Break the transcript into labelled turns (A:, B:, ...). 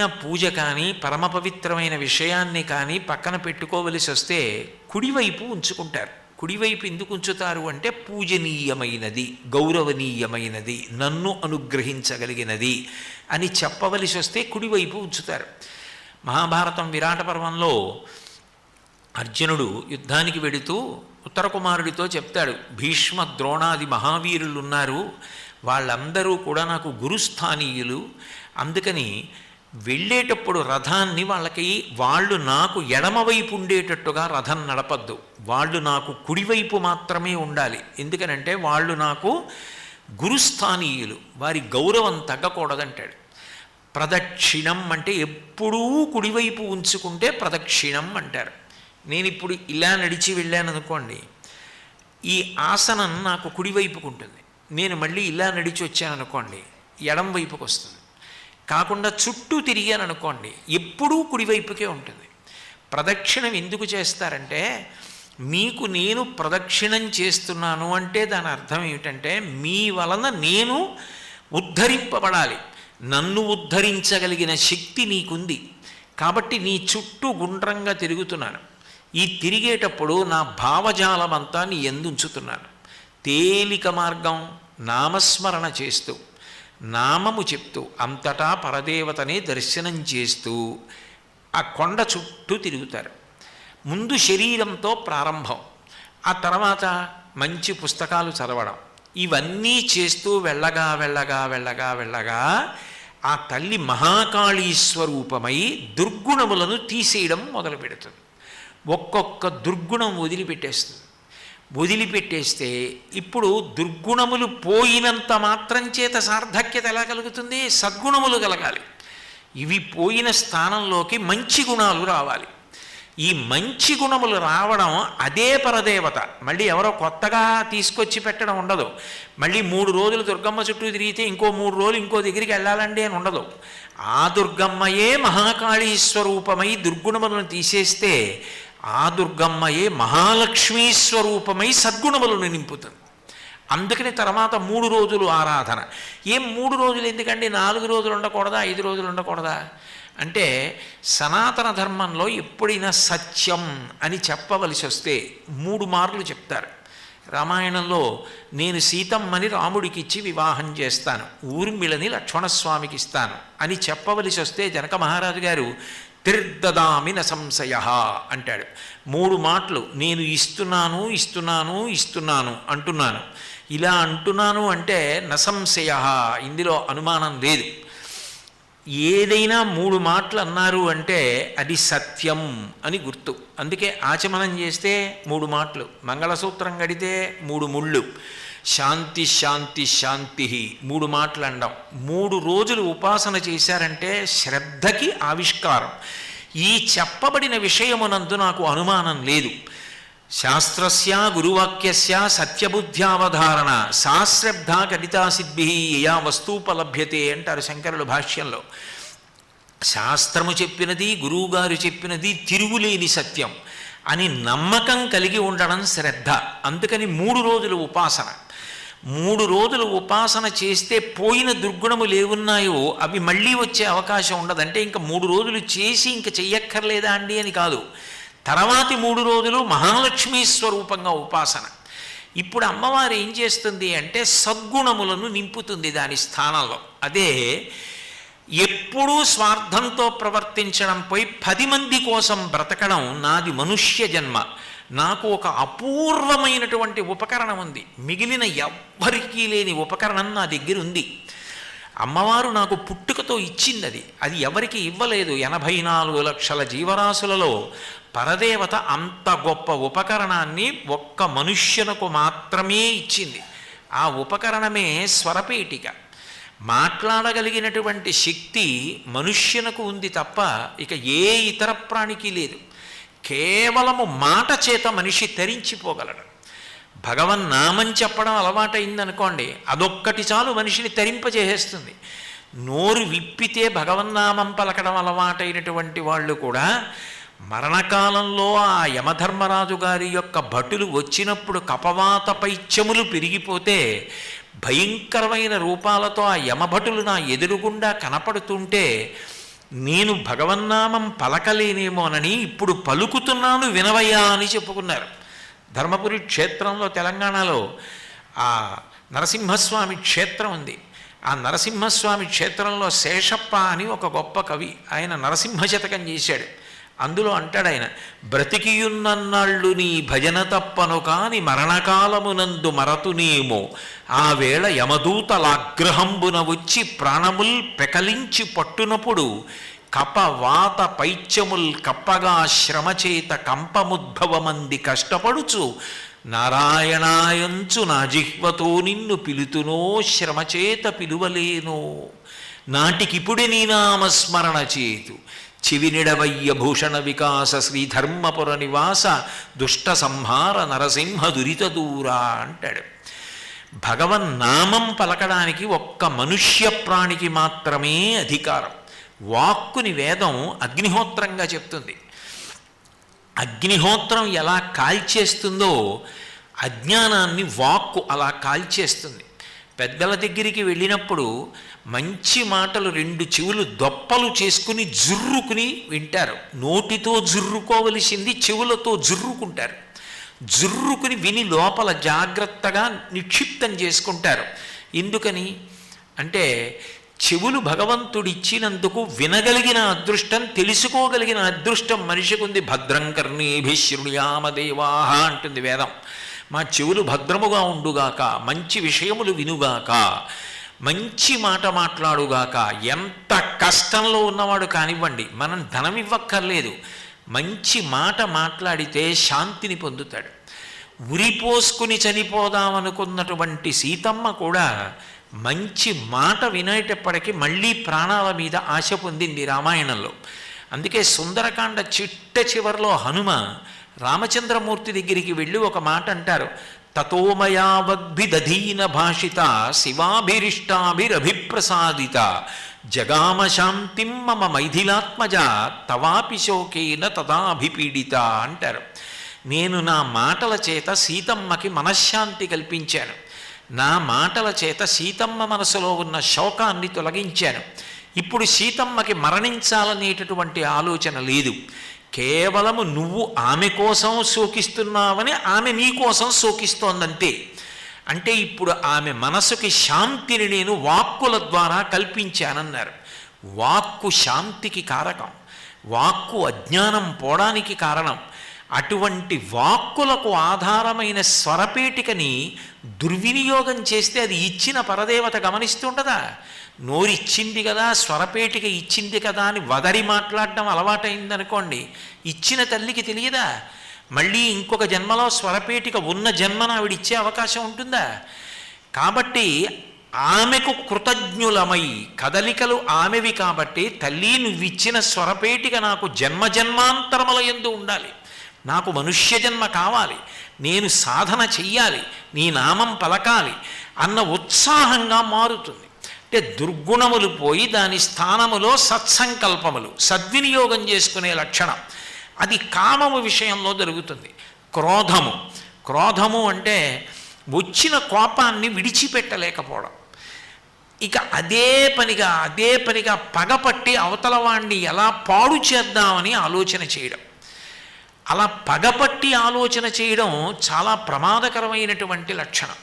A: ఏదైనా పూజ కానీ పరమ పవిత్రమైన విషయాన్ని కానీ పక్కన పెట్టుకోవలసి వస్తే కుడివైపు ఉంచుకుంటారు. కుడివైపు ఎందుకు ఉంచుతారు అంటే పూజనీయమైనది గౌరవనీయమైనది నన్ను అనుగ్రహించగలిగినది అని చెప్పవలసి వస్తే కుడివైపు ఉంచుతారు. మహాభారతం విరాట పర్వంలో అర్జునుడు యుద్ధానికి వెడుతూ ఉత్తర కుమారుడితో చెప్తాడు భీష్మ ద్రోణాది మహావీరులు ఉన్నారు వాళ్ళందరూ కూడా నాకు గురుస్థానీయులు. అందుకని వెళ్ళేటప్పుడు రథాన్ని వాళ్ళకి వాళ్ళు నాకు ఎడమవైపు ఉండేటట్టుగా రథం నడపద్దు. వాళ్ళు నాకు కుడివైపు మాత్రమే ఉండాలి. ఎందుకనంటే వాళ్ళు నాకు గురుస్థానీయులు. వారి గౌరవం తగ్గకూడదంటాడు. ప్రదక్షిణం అంటే ఎప్పుడూ కుడివైపు ఉంచుకుంటే ప్రదక్షిణం అంటారు. నేను ఇప్పుడు ఇలా నడిచి వెళ్ళాను అనుకోండి ఈ ఆసనం నాకు కుడివైపుకు ఉంటుంది నేను మళ్ళీ ఇలా నడిచి వచ్చాను అనుకోండి ఎడం వైపుకు వస్తుంది కాకుండా చుట్టూ తిరిగాను అనుకోండి ఎప్పుడూ కుడివైపుకే ఉంటుంది. ప్రదక్షిణం ఎందుకు చేస్తారంటే మీకు నేను ప్రదక్షిణం చేస్తున్నాను అంటే దాని అర్థం ఏమిటంటే మీ వలన నేను ఉద్ధరింపబడాలి. నన్ను ఉద్ధరించగలిగిన శక్తి నీకుంది. కాబట్టి నీ చుట్టూ గుండ్రంగా తిరుగుతున్నాను. ఈ తిరిగేటప్పుడు నా భావజాలం అంతా నీ ఎందుంచుతున్నాను తేలిక మార్గం నామస్మరణ చేస్తూ. నామము చెప్తూ అంతటా పరదేవతనే దర్శనం చేస్తూ ఆ కొండ చుట్టూ తిరుగుతారు. ముందు శరీరంతో ప్రారంభం ఆ తర్వాత మంచి పుస్తకాలు చదవడం. ఇవన్నీ చేస్తూ వెళ్ళగా వెళ్ళగా వెళ్ళగా వెళ్ళగా ఆ తల్లి మహాకాళీ స్వరూపమై దుర్గుణములను తీసేయడం మొదలు పెడుతుంది ఒక్కొక్క దుర్గుణం వదిలిపెట్టేస్తుంది. వదిలిపెట్టేస్తే ఇప్పుడు దుర్గుణములు పోయినంత మాత్రం చేత సార్థక్యత ఎలా కలుగుతుంది? సద్గుణములు కలగాలి. ఇవి పోయిన స్థానంలోకి మంచి గుణాలు రావాలి. ఈ మంచి గుణములు రావడం అదే పరదేవత. మళ్ళీ ఎవరో కొత్తగా తీసుకొచ్చి పెట్టడం ఉండదు. మళ్ళీ మూడు రోజులు దుర్గమ్మ చుట్టూ తిరిగితే ఇంకో మూడు రోజులు ఇంకో దగ్గరికి వెళ్ళాలండి అని ఉండదు. ఆ దుర్గమ్మయే మహాకాళీ స్వరూపమై దుర్గుణములను తీసేస్తే ఆ దుర్గమ్మయే మహాలక్ష్మీ స్వరూపమై సద్గుణములను నింపుతుంది. అందుకని తర్వాత మూడు రోజులు ఆరాధన. ఏం మూడు రోజులు? ఎందుకండి? నాలుగు రోజులు ఉండకూడదా? ఐదు రోజులు ఉండకూడదా? అంటే సనాతన ధర్మంలో ఎప్పుడైనా సత్యం అని చెప్పవలసి వస్తే మూడు మార్లు చెప్తారు. రామాయణంలో నేను సీతమ్మని రాముడికిచ్చి వివాహం చేస్తాను. ఊర్మిళని లక్ష్మణస్వామికి ఇస్తాను అని చెప్పవలసి వస్తే జనక మహారాజు గారు తిర్దదామి సంశయ అంటాడు. మూడు మాటలు నేను ఇస్తున్నాను ఇస్తున్నాను ఇస్తున్నాను అంటున్నాను. ఇలా అంటున్నాను అంటే నసంశయ ఇందులో అనుమానం లేదు. ఏదైనా మూడు మాటలు అన్నారు అంటే అది సత్యం అని గుర్తు. అందుకే ఆచమనం చేస్తే మూడు మాటలు మంగళసూత్రం గడితే మూడు ముళ్ళు. శాంతి శాంతి శాంతి మూడు మాటలు అండం మూడు రోజులు ఉపాసన చేశారంటే శ్రద్ధకి ఆవిష్కారం. ఈ చెప్పబడిన విషయమునందు నాకు అనుమానం లేదు. శాస్త్రస్య గురువాక్యస్య సత్యబుద్ధ్యావధారణ. సాశ్రద్ధ గణితాసిద్భి యా వస్తూపలభ్యతే అంటారు శంకరుల భాష్యంలో. శాస్త్రము చెప్పినది గురువుగారు చెప్పినది తిరుగులేని సత్యం అని నమ్మకం కలిగి ఉండడం శ్రద్ధ. అందుకని మూడు రోజులు ఉపాసన. మూడు రోజులు ఉపాసన చేస్తే పోయిన దుర్గుణము లేవున్నాయో అవి మళ్ళీ వచ్చే అవకాశం ఉండదు. అంటే ఇంకా మూడు రోజులు చేసి ఇంకా చెయ్యక్కర్లేదా అండి అని కాదు. తర్వాతి మూడు రోజులు మహాలక్ష్మీ స్వరూపంగా ఉపాసన. ఇప్పుడు అమ్మవారు ఏం చేస్తుంది అంటే సద్గుణములను నింపుతుంది దాని స్థానంలో. అదే ఎప్పుడూ స్వార్థంతో ప్రవర్తించడం పోయి పది మంది కోసం బ్రతకడం నాది మనుష్య జన్మ. నాకు ఒక అపూర్వమైనటువంటి ఉపకరణం ఉంది. మిగిలిన ఎవ్వరికీ లేని ఉపకరణం నా దగ్గర ఉంది. అమ్మవారు నాకు పుట్టుకతో ఇచ్చింది అది. అది ఎవరికి ఇవ్వలేదు. ఎనభై నాలుగు లక్షల జీవరాశులలో పరదేవత అంత గొప్ప ఉపకరణాన్ని ఒక్క మనుష్యునకు మాత్రమే ఇచ్చింది. ఆ ఉపకరణమే స్వరపేటిక. మాట్లాడగలిగినటువంటి శక్తి మనుష్యునకు ఉంది తప్ప ఇక ఏ ఇతర ప్రాణికి లేదు. కేవలము మాట చేత మనిషి తరించిపోగలడు. భగవన్ నామం చెప్పడం అలవాటైందనుకోండి అదొక్కటి చాలు మనిషిని తరింపజేసేస్తుంది. నోరు విప్పితే భగవన్నామం పలకడం అలవాటైనటువంటి వాళ్ళు కూడా మరణకాలంలో ఆ యమధర్మరాజు గారి యొక్క భటులు వచ్చినప్పుడు కపవాత పైత్యములు పెరిగిపోతే భయంకరమైన రూపాలతో ఆ యమభటులు నా ఎదురుగుండా కనపడుతుంటే నేను భగవన్నామం పలకలేనేమోనని ఇప్పుడు పలుకుతున్నాను వినవయ్యా అని చెప్పుకున్నారు. ధర్మపురి క్షేత్రంలో తెలంగాణలో ఆ నరసింహస్వామి క్షేత్రం ఉంది. ఆ నరసింహస్వామి క్షేత్రంలో శేషప్ప అని ఒక గొప్ప కవి. ఆయన నరసింహ శతకం చేశాడు. అందులో అంటాడు ఆయన బ్రతికియున్నన్నాళ్ళు నీ భజన తప్పను కాని మరణకాలమునందు మరతునేమో. ఆ వేళ యమదూతలాగ్రహంబున వచ్చి ప్రాణముల్ పెకలించి పట్టునప్పుడు కప వాత పైత్యముల్ కప్పగా శ్రమచేత కంపముద్భవమంది కష్టపడుచు నారాయణాయంచు నా జిహ్వతో నిన్ను పిలుతునో శ్రమచేత పిలువలేనో. నాటికిపుడి నీ నామస్మరణ చేతు. చివినిడవయ్య భూషణ వికాస శ్రీధర్మపుర నివాస దుష్ట సంహార నరసింహ దురిత దూరా అంటాడు. భగవన్ నామం పలకడానికి ఒక్క మనుష్య ప్రాణికి మాత్రమే అధికారం. వాక్కుని వేదం అగ్నిహోత్రంగా చెప్తుంది. అగ్నిహోత్రం ఎలా కాల్చేస్తుందో అజ్ఞానాన్ని వాక్కు అలా కాల్చేస్తుంది. పెద్దల దగ్గరికి వెళ్ళినప్పుడు మంచి మాటలు రెండు చెవులు దొప్పలు చేసుకుని జుర్రుకుని వింటారు. నోటితో జుర్రుకోవలసింది చెవులతో జుర్రుకుంటారు. జుర్రుకుని విని లోపల జాగ్రత్తగా నిక్షిప్తం చేసుకుంటారు. ఎందుకని? అంటే చెవులు భగవంతుడిచ్చినందుకు వినగలిగిన అదృష్టం తెలుసుకోగలిగిన అదృష్టం మనిషికి ఉంది భద్రం కర్ణేభి అంటుంది వేదం. మా చెవులు భద్రముగా ఉండుగాక మంచి విషయములు వినుగాక మంచి మాట మాట్లాడుగాక ఎంత కష్టంలో ఉన్నవాడు కానివ్వండి మనం ధనం ఇవ్వక్కర్లేదు. మంచి మాట మాట్లాడితే శాంతిని పొందుతాడు. ఉరిపోసుకుని చనిపోదామనుకున్నటువంటి సీతమ్మ కూడా మంచి మాట వినేటప్పటికీ మళ్ళీ ప్రాణాల మీద ఆశ పొందింది రామాయణంలో. అందుకే సుందరకాండ చిట్ట చివరిలో హనుమ రామచంద్రమూర్తి దగ్గరికి వెళ్ళి ఒక మాట అంటారు. తతోమయావగ్భిదధీన భాషిత శివాభిరిష్టాభిరభిప్రసాదిత జగామ శాంతిం మమ మైథిలాత్మజ తవాపి శోకేన తదాభిపీడిత అంటారు. నేను నా మాటల చేత సీతమ్మకి మనశ్శాంతి కల్పించాను. నా మాటల చేత సీతమ్మ మనసులో ఉన్న శోకాన్ని తొలగించాను. ఇప్పుడు సీతమ్మకి మరణించాలనేటటువంటి ఆలోచన లేదు. కేవలము నువ్వు ఆమె కోసం శోకిస్తున్నావని ఆమె నీ కోసం శోకిస్తోందంతే అంటే ఇప్పుడు ఆమె మనసుకి శాంతిని నేను వాక్కుల ద్వారా కల్పించానన్నారు. వాక్కు శాంతికి కారకం. వాక్కు అజ్ఞానం పోవడానికి కారణం. అటువంటి వాక్కులకు ఆధారమైన స్వరపేటికని దుర్వినియోగం చేస్తే అది ఇచ్చిన పరదేవత గమనిస్తుండదా? నోరిచ్చింది కదా స్వరపేటిక ఇచ్చింది కదా అని వదరి మాట్లాడడం అలవాటైందనుకోండి ఇచ్చిన తల్లికి తెలియదా? మళ్ళీ ఇంకొక జన్మలో స్వరపేటిక ఉన్న జన్మను ఆవిడిచ్చే అవకాశం ఉంటుందా? కాబట్టి ఆమెకు కృతజ్ఞులమై కదలికలు ఆమెవి కాబట్టి తల్లి నువ్విచ్చిన స్వరపేటిక నాకు జన్మ జన్మాంతరముల ఎందు ఉండాలి. నాకు మనుష్య జన్మ కావాలి. నేను సాధన చెయ్యాలి. నీ నామం పలకాలి అన్న ఉత్సాహంగా మారుతుంది. అంటే దుర్గుణములు పోయి దాని స్థానములో సత్సంకల్పములు సద్వినియోగం చేసుకునే లక్షణం. అది కామము విషయంలో జరుగుతుంది. క్రోధము. క్రోధము అంటే వచ్చిన కోపాన్ని విడిచిపెట్టలేకపోవడం. ఇక అదే పనిగా అదే పనిగా పగపట్టి అవతల వాణ్ణి ఎలా పాడు చేద్దామని ఆలోచన చేయడం. అలా పగపట్టి ఆలోచన చేయడం చాలా ప్రమాదకరమైనటువంటి లక్షణం.